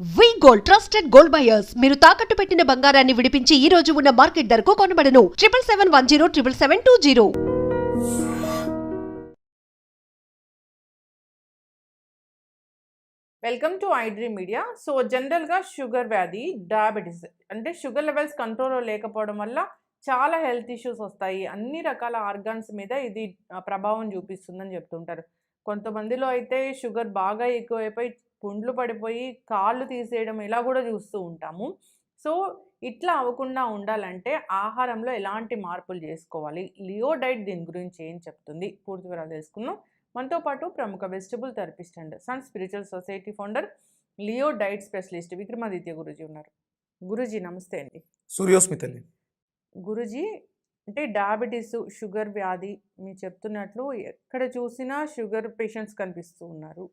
We gold trusted gold buyers మీరు తాకట్టు పెట్టిన బంగారాన్ని విడిపించి ఈ రోజు ఉన్న మార్కెట్ ధరకు కొనబడను. Triple seven one zero triple seven two zero welcome to iDream media so జనరల్గా షుగర్ వ్యాధి డయాబెటీస్ అంటే షుగర్ లెవెల్స్ కంట్రోల్లో లేకపోవడం వల్ల చాలా హెల్త్ ఇష్యూస్ వస్తాయి. అన్ని రకాల ఆర్గాన్స్ మీద ఇది ప్రభావం చూపిస్తుందని చెప్తుంటారు. కొంతమందిలో అయితే షుగర్ బాగా ఎక్కువైపోయి పుండ్లు పడిపోయి కాళ్ళు తీసేయడం ఇలా కూడా చూస్తూ ఉంటాము. సో ఇట్లా అవ్వకుండా ఉండాలంటే ఆహారంలో ఎలాంటి మార్పులు చేసుకోవాలి? లియో డైట్ దీని గురించి ఏం చెప్తుంది? పూర్తి వివరాలు తెలుసుకుందాం. మనతో పాటు ప్రముఖ vegetable therapist and sun spiritual society founder Leo diet specialist Vikramaditya Guruji ఉన్నారు. గురుజీ నమస్తే అండి. సూర్యోస్మి తల్లి గురుజీ అంటే డయాబెటీస్ షుగర్ వ్యాధి మీరు చెప్తున్నట్లు ఎక్కడ చూసినా షుగర్ పేషెంట్స్ కనిపిస్తూ ఉన్నారు.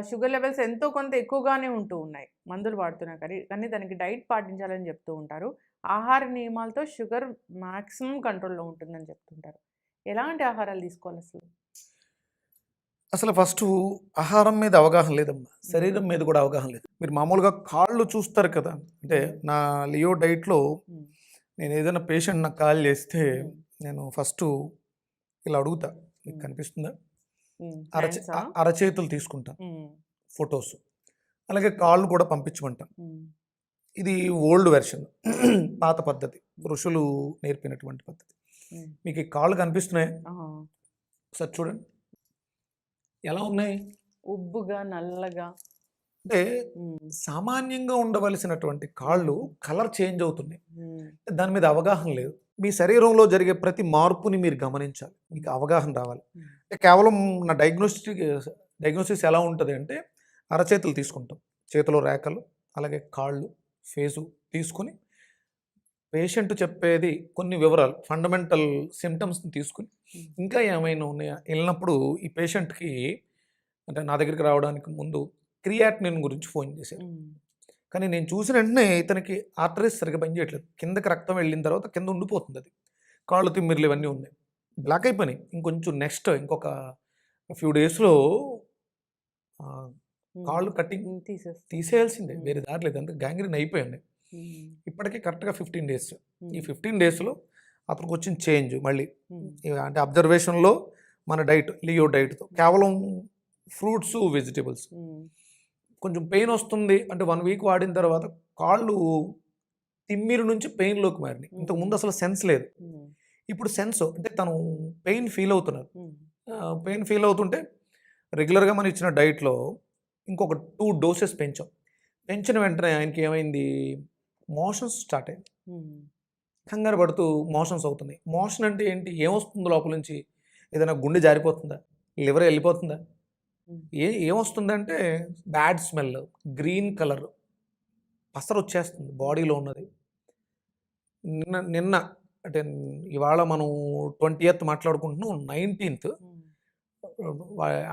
షుగర్ లెవెల్స్ ఎంతో కొంత ఎక్కువగానే ఉంటూ ఉన్నాయి మందులు వాడుతున్నా కానీ. కానీ దానికి డైట్ పాటించాలని చెప్తూ ఉంటారు. ఆహార నియమాలతో షుగర్ మ్యాక్సిమం కంట్రోల్లో ఉంటుందని చెప్తుంటారు. ఎలాంటి ఆహారాలు తీసుకోవాలి అసలు? అసలు ఫస్ట్ ఆహారం మీద అవగాహన లేదమ్మా. శరీరం మీద కూడా అవగాహన లేదు. మీరు మామూలుగా కాళ్ళు చూస్తారు కదా. అంటే నా లియో డైట్లో. నేను ఏదైనా పేషెంట్ నాకు కాల్ చేస్తే. నేను ఫస్ట్ ఇలా అడుగుతా. మీకు. కనిపిస్తుందా? అరచేతులు తీసుకుంటాను మ్మ్. ఫొటోస్. అలాగే కాళ్ళు కూడా పంపించమంటాం. ఇది ఓల్డ్ వెర్షన్. పాత పద్ధతి. ఋషులు నేర్పినటువంటి పద్ధతి. మీకు ఈ కాళ్ళు కనిపిస్తున్నాయి. ఒకసారి చూడండి. ఎలా ఉన్నాయి? ఉబ్బుగా నల్లగా. అంటే. సామాన్యంగా ఉండవలసినటువంటి కాళ్ళు కలర్ చేంజ్ అవుతున్నాయి. దాని మీద అవగాహన లేదు. మీ శరీరంలో జరిగే ప్రతి మార్పుని మీరు గమనించాలి. మీకు అవగాహన రావాలి. కేవలం నా డయాగ్నోస్టిక్ డయాగ్నోసిస్ ఎలా ఉంటుంది అంటే అరచేతులు తీసుకుంటాం. చేతిలో రేఖలు అలాగే కాళ్ళు ఫేసు తీసుకొని పేషెంట్ చెప్పేది కొన్ని వివరాలు ఫండమెంటల్ సిమ్టమ్స్ని తీసుకుని. ఇంకా ఏమైనా ఉన్నాయా? వెళ్ళినప్పుడు ఈ పేషెంట్కి అంటే నా దగ్గరికి రావడానికి ముందు క్రియాటినిన్ గురించి ఫోన్ చేశారు. కానీ నేను చూసిన వెంటనే ఇతనికి ఆర్టరీస్ సరిగ్గా పనిచేయట్లేదు. కిందకి రక్తం వెళ్ళిన తర్వాత కింద ఉండిపోతుంది అది. కాళ్ళు తిమ్మిర్లు ఇవన్నీ ఉన్నాయి. బ్లాక్ అయిపోయినాయి ఇంకొంచెం నెక్స్ట్ ఇంకొక ఫ్యూ డేస్లో. కాళ్ళు. తీసేస్తా తీసేయాల్సిందే. వేరే దారి లేదు అంతే గ్యాంగ్రీన్ అయిపోయింది. ఇప్పటికీ కరెక్ట్గా ఫిఫ్టీన్ డేస్ ఈ. ఫిఫ్టీన్ డేస్లో అతనికి వచ్చిన చేంజ్ మళ్ళీ అంటే అబ్జర్వేషన్లో మన డైట్ లియో డైట్తో కేవలం ఫ్రూట్స్ వెజిటేబుల్స్. కొంచెం పెయిన్ వస్తుంది అంటే వన్ వీక్ వాడిన తర్వాత కాళ్ళు తిమ్మిరి నుంచి పెయిన్లోకి మారినాయి ఇంతకు ముందు అసలు సెన్స్ లేదు. ఇప్పుడు సెన్స్ అంటే తను పెయిన్ ఫీల్ అవుతున్నారు. పెయిన్ ఫీల్ అవుతుంటే రెగ్యులర్గా మనం ఇచ్చిన డైట్లో ఇంకొక టూ డోసెస్ పెంచాం. పెంచిన వెంటనే ఆయనకి ఏమైంది? మోషన్స్ స్టార్ట్ అయింది. కంగారు పడుతూ మోషన్స్ అవుతున్నాయి. మోషన్ అంటే ఏంటి? ఏమొస్తుంది లోపల నుంచి? ఏదైనా గుండె జారిపోతుందా? లివర్ వెళ్ళిపోతుందా. ఏ ఏమొస్తుందంటే బ్యాడ్ స్మెల్ గ్రీన్ కలర్ పసరు వచ్చేస్తుంది బాడీలో ఉన్నది. నిన్న నిన్న అంటే ఇవాళ మనం ట్వంటీ ఎయిత్ మాట్లాడుకుంటున్నాం నైన్టీన్త్.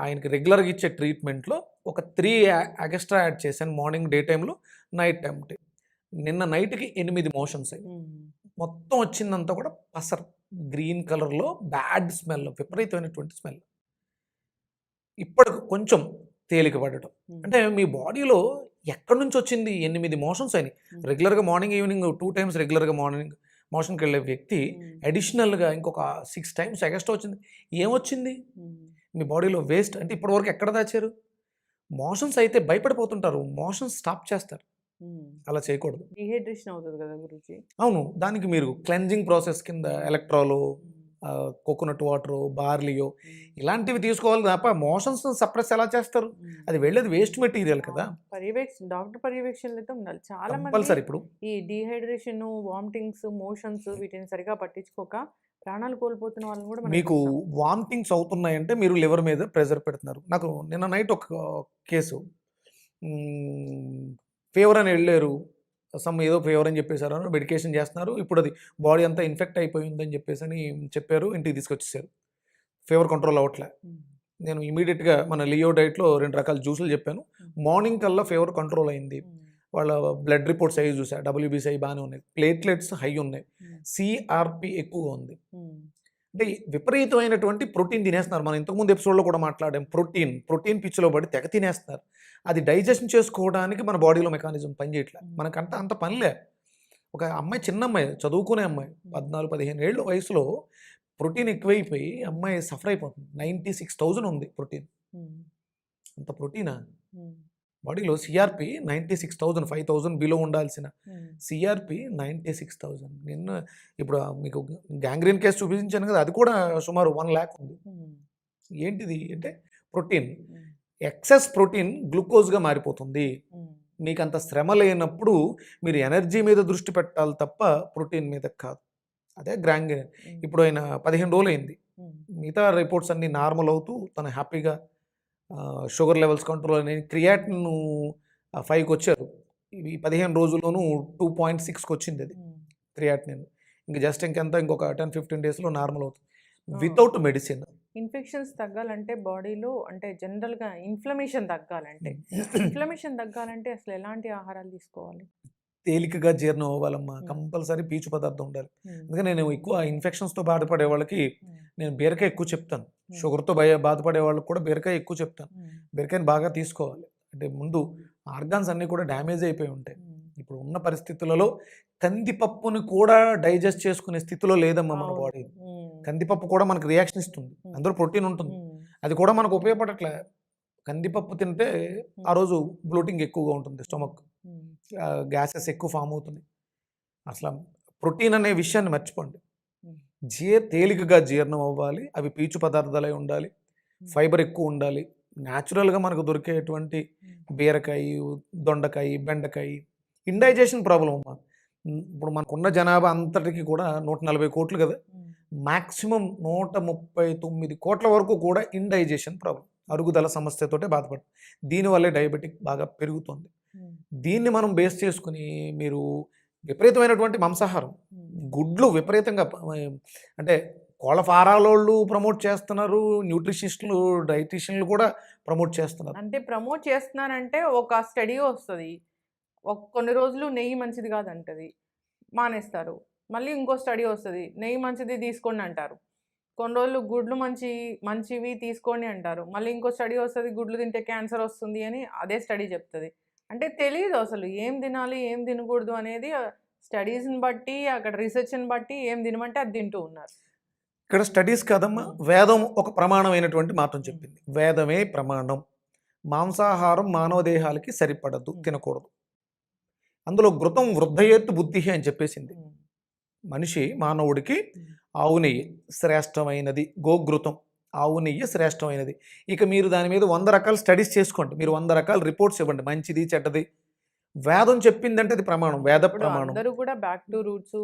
ఆయనకి రెగ్యులర్గా ఇచ్చే ట్రీట్మెంట్లో ఒక త్రీ ఎక్స్ట్రా యాడ్ చేశాను మార్నింగ్ డే టైంలో నైట్ టైం నిన్న నైట్కి ఎనిమిది మోషన్స్ అయ్యి. మొత్తం వచ్చిందంతా కూడా పసర్ గ్రీన్ కలర్లో బ్యాడ్ స్మెల్ విపరీతమైనటువంటి స్మెల్ ఇప్పటికి కొంచెం తేలిక పడటం. అంటే మీ బాడీలో ఎక్కడి నుంచి వచ్చింది ఎనిమిది మోషన్స్ అయినాయి. రెగ్యులర్గా మార్నింగ్ ఈవినింగ్ టూ టైమ్స్ రెగ్యులర్గా మార్నింగ్ మోషన్కి వెళ్ళే వ్యక్తి. అడిషనల్గా ఇంకొక సిక్స్ టైమ్స్ ఎక్స్ట్రా వచ్చింది. ఏమొచ్చింది? మ్మ్. మీ బాడీలో వేస్ట్ అంటే ఇప్పటివరకు ఎక్కడ దాచారు? మోషన్స్ అయితే భయపడిపోతుంటారు. మోషన్స్ స్టాప్ చేస్తారు. మ్మ్. అలా చేయకూడదు. డిహైడ్రేషన్ అవుతుంది కదా గురుజీ. అవును. దానికి మీరు క్లెన్జింగ్ ప్రాసెస్ కింద ఎలక్ట్రాలో కోకోనట్ వాటరు బార్లియో ఇలాంటివి తీసుకోవాలి తప్ప మోషన్స్ సప్రెస్ ఎలా చేస్తారు? అది వెళ్ళేది వేస్ట్ మెటీరియల్ కదా. పర్యవేక్షణ డాక్టర్ పర్యవేక్షణలో అయితే ఉండాలి. చాలా కంపల్సరీ ఇప్పుడు. ఈ డిహైడ్రేషన్ వామిటింగ్స్ మోషన్స్ వీటిని సరిగా పట్టించుకోక ప్రాణాలు కోల్పోతున్న వాళ్ళని కూడా మీకు. వామిటింగ్స్ అవుతున్నాయంటే మీరు లివర్ మీద ప్రెజర్ పెడుతున్నారు. నాకు నిన్న నైట్ ఒక కేసు. ఫీవర్ అని వెళ్ళారు. సమ్ ఏదో ఫీవర్ అని చెప్పేశారు మెడికేషన్ చేస్తున్నారు. ఇప్పుడు అది బాడీ అంతా ఇన్ఫెక్ట్ అయిపోయిందని చెప్పేసి అని చెప్పారు ఇంటికి తీసుకొచ్చేసారు. ఫీవర్ కంట్రోల్ అవ్వట్లే. నేను ఇమీడియట్గా మన లియో డైట్లో రెండు రకాల జ్యూసులు చెప్పాను. మార్నింగ్ కల్లా ఫీవర్ కంట్రోల్ అయింది. వాళ్ళ బ్లడ్ రిపోర్ట్స్ అవి చూసా డబ్ల్యూబీసీ బాగానే ఉన్నాయి. ప్లేట్లెట్స్ హై ఉన్నాయి. సిఆర్పి ఎక్కువగా ఉంది. అంటే విపరీతమైనటువంటి ప్రోటీన్ తినేస్తున్నారు. మనం ఇంతకుముందు ఎపిసోడ్లో కూడా మాట్లాడాం. ప్రోటీన్ ప్రోటీన్ పిచ్చిలో పడి తెగ తినేస్తున్నారు. అది డైజెషన్ చేసుకోవడానికి మన బాడీలో మెకానిజం పనిచేయట్లేదు మనకంట అంత పనిలే ఒక అమ్మాయి చిన్న అమ్మాయి చదువుకునే అమ్మాయి పద్నాలుగు పదిహేను ఏళ్ళ వయసులో ప్రోటీన్ ఎక్కువైపోయి అమ్మాయి సఫర్ అయిపోతుంది. నైంటీ సిక్స్ థౌజండ్ ఉంది ప్రోటీన్. అంత ప్రోటీనా? బాడీలో CRP ninety six thousand five thousand below ఉండాల్సిన. సిఆర్పి నైంటీ సిక్స్ థౌజండ్ నిన్న ఇప్పుడు మీకు గ్యాంగ్రీన్ కేసు చూపించాను కదా అది కూడా సుమారు వన్ ల్యాక్ ఉంది. ఉమ్, ఏంటిది? అంటే ప్రోటీన్. ఎక్సెస్ ప్రోటీన్ గ్లూకోజ్గా మారిపోతుంది. ఉమ్, మీకు అంత శ్రమ లేనప్పుడు మీరు ఎనర్జీ మీద దృష్టి పెట్టాలి తప్ప ప్రోటీన్ మీద కాదు. అదే గ్రాంగ్రీన్. ఇప్పుడు ఆయన పదిహేను రోజులు అయింది మిగతా రిపోర్ట్స్ అన్నీ నార్మల్ అవుతూ తను హ్యాపీగా షుగర్ లెవెల్స్ కంట్రోల్ అని క్రియాటిన్ ఫైవ్కి వచ్చారు. ఇవి పదిహేను రోజుల్లోనూ టూ పాయింట్ సిక్స్కి వచ్చింది అది ఉమ్. క్రియాటినిన్. ఇంకా జస్ట్ ఇంకెంత ఇంకొక టెన్ ఫిఫ్టీన్ డేస్లో నార్మల్ అవుతుంది. Without medicine. ఇన్ఫెక్షన్స్ తగ్గాలంటే బాడీలో అంటే జనరల్గా ఇన్ఫ్లమేషన్ తగ్గాలంటే. ఇన్ఫ్లమేషన్ తగ్గాలంటే అసలు ఎలాంటి ఆహారాలు తీసుకోవాలి? తేలికగా జీర్ణం అవ్వాలమ్మా. కంపల్సరీ పీచు పదార్థం ఉండాలి. ఉమ్, అందుకని నేను ఎక్కువ ఇన్ఫెక్షన్స్తో బాధపడే వాళ్ళకి నేను బీరకాయ ఎక్కువ చెప్తాను. షుగర్తో భయ బాధపడే వాళ్ళకి కూడా బీరకాయ ఎక్కువ చెప్తాను. బీరకాయని బాగా తీసుకోవాలి. అంటే ముందు ఆర్గాన్స్ అన్నీ కూడా డ్యామేజ్ అయిపోయి ఉంటాయి. ఇప్పుడు ఉన్న పరిస్థితులలో కందిపప్పుని కూడా డైజెస్ట్ చేసుకునే స్థితిలో లేదమ్మా మన. బాడీ. కందిపప్పు కూడా మనకు రియాక్షన్ ఇస్తుంది. అందులో ప్రోటీన్ ఉంటుంది. అది కూడా మనకు ఉపయోగపడట్లే. కందిపప్పు తింటే ఆ రోజు బ్లోటింగ్ ఎక్కువగా ఉంటుంది స్టమక్. గ్యాసెస్ ఎక్కువ ఫామ్ అవుతుంది అసలు ప్రోటీన్ అనే విషయాన్ని మర్చిపోండి. Hmm. జీ తేలికగా జీర్ణం అవ్వాలి అవి పీచు పదార్థాలై ఉండాలి ఫైబర్ ఎక్కువ ఉండాలి న్యాచురల్గా మనకు దొరికేటువంటి బీరకాయ దొండకాయ బెండకాయ ఇండైజేషన్ ప్రాబ్లం అమ్మా. ఇప్పుడు మనకున్న జనాభా అంతటికి కూడా నూట నలభై కోట్లు కదా. మ్యాక్సిమం నూట ముప్పై తొమ్మిది కోట్ల వరకు కూడా ఇండైజేషన్ ప్రాబ్లం అరుగుదల సమస్యతోటే బాధపడుతుంది దీనివల్లే డయాబెటిక్ బాగా పెరుగుతుంది. దీన్ని మనం బేస్ చేసుకుని మీరు విపరీతమైనటువంటి మాంసాహారం. గుడ్లు విపరీతంగా అంటే కోళ్ళ ఫారాలోళ్ళు ప్రమోట్ చేస్తున్నారు న్యూట్రిషనిస్టులు డైటీషియన్లు కూడా ప్రమోట్ చేస్తున్నారు. అంటే ప్రమోట్ చేస్తున్నారంటే ఒక స్టడీ వస్తుంది. ఒక కొన్ని రోజులు నెయ్యి మంచిది కాదంటది. మానేస్తారు. మళ్ళీ ఇంకో స్టడీ వస్తుంది. నెయ్యి మంచిది తీసుకోండి అంటారు. కొన్ని రోజులు గుడ్లు మంచి మంచివి తీసుకోండి అంటారు. మళ్ళీ ఇంకో స్టడీ వస్తుంది గుడ్లు తింటే క్యాన్సర్ వస్తుంది అని అదే స్టడీ చెప్తుంది. అంటే తెలియదు అసలు ఏం తినాలి ఏం తినకూడదు అనేది స్టడీస్ని బట్టి అక్కడ రీసెర్చ్ని బట్టి ఏం తినమంటే అది తింటూ ఉన్నారు. ఇక్కడ స్టడీస్ కాదమ్మా వేదం ఒక ప్రమాణమైనటువంటి మాటను చెప్పింది. వేదమే ప్రమాణం. మాంసాహారం మానవ దేహాలకి సరిపడదు తినకూడదు. అందులో ఘృతం వృద్ధయేత్తు బుద్ధి అని చెప్పేసింది. మనిషి మానవుడికి ఆవు నెయ్యి శ్రేష్టమైనది గోఘృతం ఆవు నెయ్యి శ్రేష్టమైనది. ఇక మీరు దాని మీద వంద రకాల స్టడీస్ చేసుకోండి. మీరు వంద రకాల రిపోర్ట్స్ ఇవ్వండి. మంచిది చెడ్డది. వేదం చెప్పిందంటే అది ప్రమాణం వేద ప్రమాణం. కూడా back to roots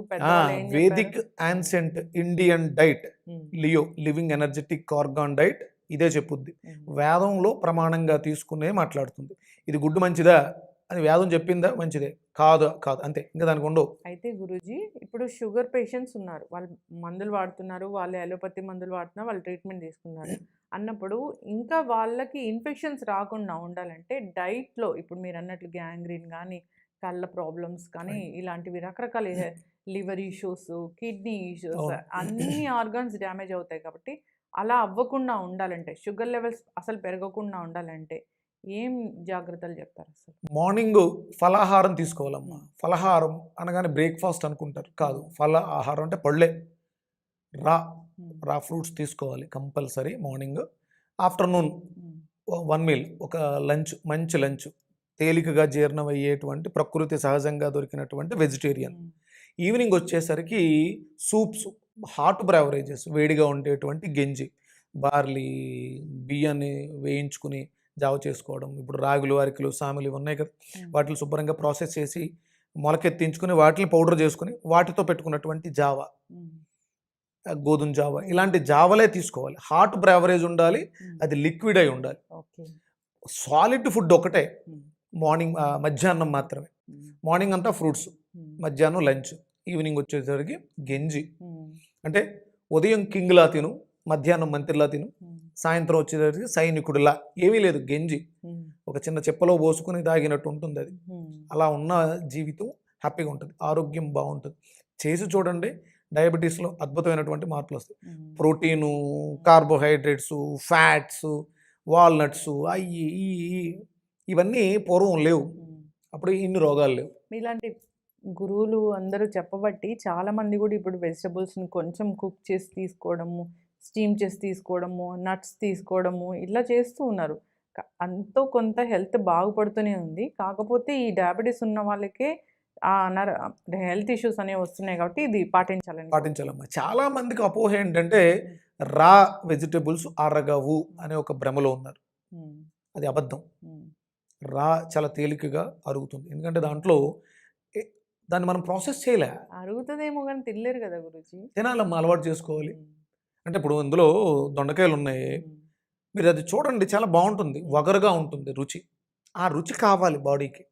vedic ancient Indian diet Leo living energetic organ diet ఇదే చెప్పుద్ది. వేదంలో ప్రమాణంగా తీసుకునే మాట్లాడుతుంది. ఇది గుడ్డు మంచిదా? అని వేదం చెప్పిందా? మంచిదే. కాదు కాదు. అంతే. ఇంకా దానికి ఉండవు అయితే గురూజీ ఇప్పుడు షుగర్ పేషెంట్స్ ఉన్నారు. వాళ్ళు మందులు వాడుతున్నారు. వాళ్ళు అలోపతి మందులు వాడుతున్నారు వాళ్ళు ట్రీట్మెంట్ తీసుకున్నారు. అన్నప్పుడు ఇంకా వాళ్ళకి ఇన్ఫెక్షన్స్ రాకుండా ఉండాలంటే డైట్లో ఇప్పుడు మీరు అన్నట్లు గ్యాంగ్రీన్ కానీ కళ్ళ ప్రాబ్లమ్స్ కానీ ఇలాంటివి రకరకాల లివర్ ఇష్యూస్ కిడ్నీ ఇష్యూస్. అన్ని ఆర్గాన్స్ డ్యామేజ్ అవుతాయి కాబట్టి అలా అవ్వకుండా ఉండాలంటే షుగర్ లెవెల్స్ అసలు పెరగకుండా ఉండాలంటే ఏం జాగ్రత్తలు చెప్తారు అసలు? మార్నింగ్ ఫలాహారం తీసుకోవాలమ్మా. ఫలహారం అనగానే బ్రేక్ఫాస్ట్ అనుకుంటారు. కాదు ఫల ఆహారం అంటే పళ్ళే. రా. రా ఫ్రూట్స్ తీసుకోవాలి compulsory morning. Afternoon one meal ఒక లంచ్ మంచి లంచ్. తేలికగా జీర్ణం అయ్యేటువంటి ప్రకృతి సహజంగా దొరికినటువంటి వెజిటేరియన్. ఈవినింగ్ వచ్చేసరికి సూప్స్ హాట్ బ్రావరేజెస్ వేడిగా ఉండేటువంటి గెంజి బార్లీ బియ్యాన్ని వేయించుకుని జావ చేసుకోవడం ఇప్పుడు రాగులు అరికలు సామెలు ఉన్నాయి కదా. వాటిని శుభ్రంగా ప్రాసెస్ చేసి మొలకెత్తించుకుని వాటిని పౌడర్ చేసుకుని వాటితో పెట్టుకున్నటువంటి జావ. గోధుమ జావ. ఇలాంటి జావలే తీసుకోవాలి. హాట్ బ్రావరేజ్ ఉండాలి. అది లిక్విడ్ అయి ఉండాలి. ఓకే. సాలిడ్ ఫుడ్ ఒకటే మార్నింగ్ మధ్యాహ్నం మాత్రమే. మార్నింగ్ అంతా ఫ్రూట్స్ మధ్యాహ్నం లంచ్ ఈవినింగ్ వచ్చేసరికి గెంజి. అంటే ఉదయం కింగ్లా తిను మధ్యాహ్నం మంత్రిలా తిను సాయంత్రం వచ్చేసరికి సైనికుడిలా. ఏమీ లేదు గెంజి. ఒక చిన్న చెప్పలో పోసుకుని తాగినట్టు ఉంటుంది అది. అలా ఉన్న జీవితం హ్యాపీగా ఉంటుంది ఆరోగ్యం బాగుంటుంది. చేసి చూడండి డయాబెటీస్లో అద్భుతమైనటువంటి మార్పులు వస్తాయి. ప్రోటీను కార్బోహైడ్రేట్స్ ఫ్యాట్స్ వాల్నట్స్ అయ్యి ఇవన్నీ పూర్వం లేవు. అప్పుడు ఇన్ని రోగాలు లేవు. మీలాంటి గురువులు అందరూ చెప్పబట్టి చాలా మంది కూడా ఇప్పుడు వెజిటబుల్స్ని కొంచెం కుక్ చేసి తీసుకోవడము స్టీమ్ చేసి తీసుకోవడము నట్స్ తీసుకోవడము ఇట్లా చేస్తూ ఉన్నారు. అంతో కొంత హెల్త్ బాగుపడుతూనే ఉంది. కాకపోతే ఈ డయాబెటీస్ ఉన్న వాళ్ళకే ఆ అనార హెల్త్ ఇష్యూస్ అనేవి వస్తున్నాయి కాబట్టి ఇది పాటించాలని పాటించాలమ్మా. చాలా మందికి అపోహ ఏంటంటే రా వెజిటబుల్స్ అరగవు అనే ఒక భ్రమలో ఉన్నారు. అది అబద్ధం. రా చాలా తేలికగా అరుగుతుంది. ఎందుకంటే దాంట్లో దాన్ని మనం ప్రాసెస్ చేయలే. అరుగుతుందేమో కానీ తినలేరు కదా గురుజీ. తినాలమ్మా అలవాటు చేసుకోవాలి. అంటే ఇప్పుడు ఇందులో దొండకాయలు ఉన్నాయి మీరు అది చూడండి చాలా బాగుంటుంది. వగరుగా ఉంటుంది రుచి. ఆ రుచి కావాలి బాడీకి.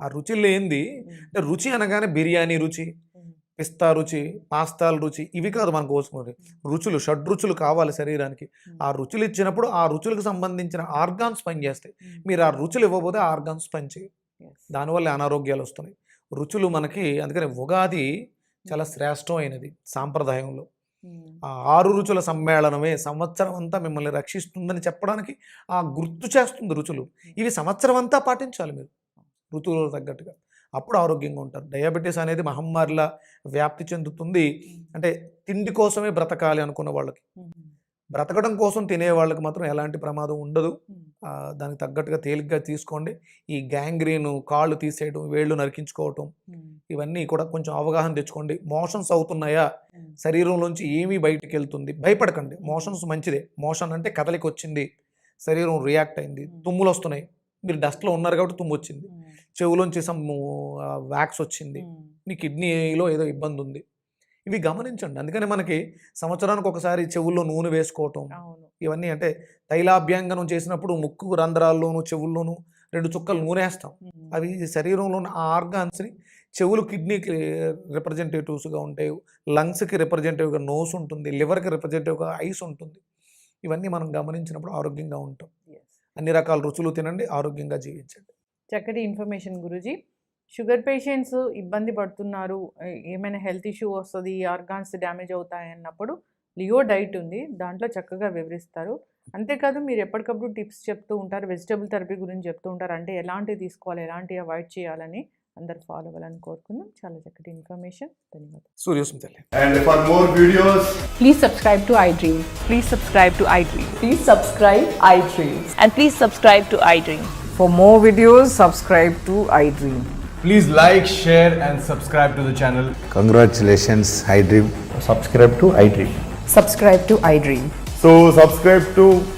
ఆ రుచి లేనిది అంటే రుచి అనగానే బిర్యానీ రుచి పిస్తా రుచి పాస్తాల రుచి ఇవి కాదు మనకు కోసుకునేది. రుచులు షడ్రుచులు కావాలి శరీరానికి. ఆ రుచులు ఇచ్చినప్పుడు ఆ రుచులకు సంబంధించిన ఆర్గాన్స్ పనిచేస్తాయి. మీరు ఆ రుచులు ఇవ్వకపోతే ఆ ఆర్గాన్స్ పనిచేయవు దానివల్ల అనారోగ్యాలు వస్తున్నాయి. రుచులు మనకి అందుకని ఉగాది చాలా శ్రేష్టమైనది సాంప్రదాయంలో. ఆరు రుచుల సమ్మేళనమే సంవత్సరం అంతా మిమ్మల్ని రక్షిస్తుందని చెప్పడానికి ఆ గుర్తు చేస్తుంది రుచులు. ఇవి సంవత్సరం అంతా పాటించాలి మీరు. ఋతువులకు తగ్గట్టుగా. అప్పుడు ఆరోగ్యంగా ఉంటారు. డయాబెటీస్ అనేది మహమ్మారిలా వ్యాప్తి చెందుతుంది. అంటే తిండి కోసమే బ్రతకాలి అనుకున్న వాళ్ళకి. బ్రతకడం కోసం తినే వాళ్ళకి మాత్రం ఎలాంటి ప్రమాదం ఉండదు. ఆ, దానికి తగ్గట్టుగా తేలిగ్గా తీసుకోండి. ఈ గ్యాంగ్రీన్ కాళ్ళు తీసేయడం వేళ్ళు నరికించుకోవటం ఇవన్నీ కూడా కొంచెం అవగాహన తెచ్చుకోండి. మోషన్స్ అవుతున్నాయా? శరీరంలోంచి ఏమీ బయటికి వెళ్తుంది భయపడకండి. మోషన్స్ మంచిదే. మోషన్ అంటే కదలికి వచ్చింది శరీరం రియాక్ట్ అయింది. తుమ్ములు వస్తున్నాయి మీరు డస్ట్లో ఉన్నారు కాబట్టి తుమ్ము వచ్చింది చెవులోంచి సమ్ వ్యాక్స్ వచ్చింది. మీ కిడ్నీలో ఏదో ఇబ్బంది ఉంది. ఇవి గమనించండి. అందుకని మనకి సంవత్సరానికి ఒకసారి చెవుల్లో నూనె వేసుకోవటం ఇవన్నీ అంటే తైలాభ్యంగనం చేసినప్పుడు ముక్కు రంధ్రాల్లోనూ చెవుల్లోనూ రెండు చుక్కలు నూనె వేస్తాం అవి శరీరంలో ఉన్న ఆర్గాన్స్ని చెవులు కిడ్నీకి రిప్రజెంటేటివ్స్గా ఉంటాయి. లంగ్స్కి రిప్రజెంటేటివ్గా నోస్ ఉంటుంది. లివర్కి రిప్రజెంటేటివ్గా ఐస్ ఉంటుంది. ఇవన్నీ మనం గమనించినప్పుడు ఆరోగ్యంగా ఉంటాం. అన్ని రకాల రుచులు తినండి ఆరోగ్యంగా జీవించండి. చక్కటి ఇన్ఫర్మేషన్ గురుజీ. షుగర్ పేషెంట్స్ ఇబ్బంది పడుతున్నారు. ఏమైనా హెల్త్ ఇష్యూ వస్తుంది ఆర్గాన్స్ డ్యామేజ్ అవుతాయి అన్నప్పుడు లియో డైట్ ఉంది. దాంట్లో చక్కగా వివరిస్తారు. అంతేకాదు మీరు ఎప్పటికప్పుడు టిప్స్ చెప్తూ ఉంటారు. వెజిటబుల్ థెరపీ గురించి చెప్తూ ఉంటారు. అంటే ఎలాంటివి తీసుకోవాలి ఎలాంటివి అవాయిడ్ చేయాలని అందరు ఫాలో అవ్వాలని కోరుకుందాం చాలా చక్కటి ఇన్ఫర్మేషన్ ధన్యవాదాలు సూర్యోస్మి తల్లి And for more videos, Please subscribe to iDream. Please subscribe to iDream. Please subscribe iDream. And please subscribe to iDream. For more videos, subscribe to iDream. please like, share, and subscribe to the channel. Congratulations, iDream. subscribe to iDream. Subscribe to iDream. So, subscribe to iDream Media. I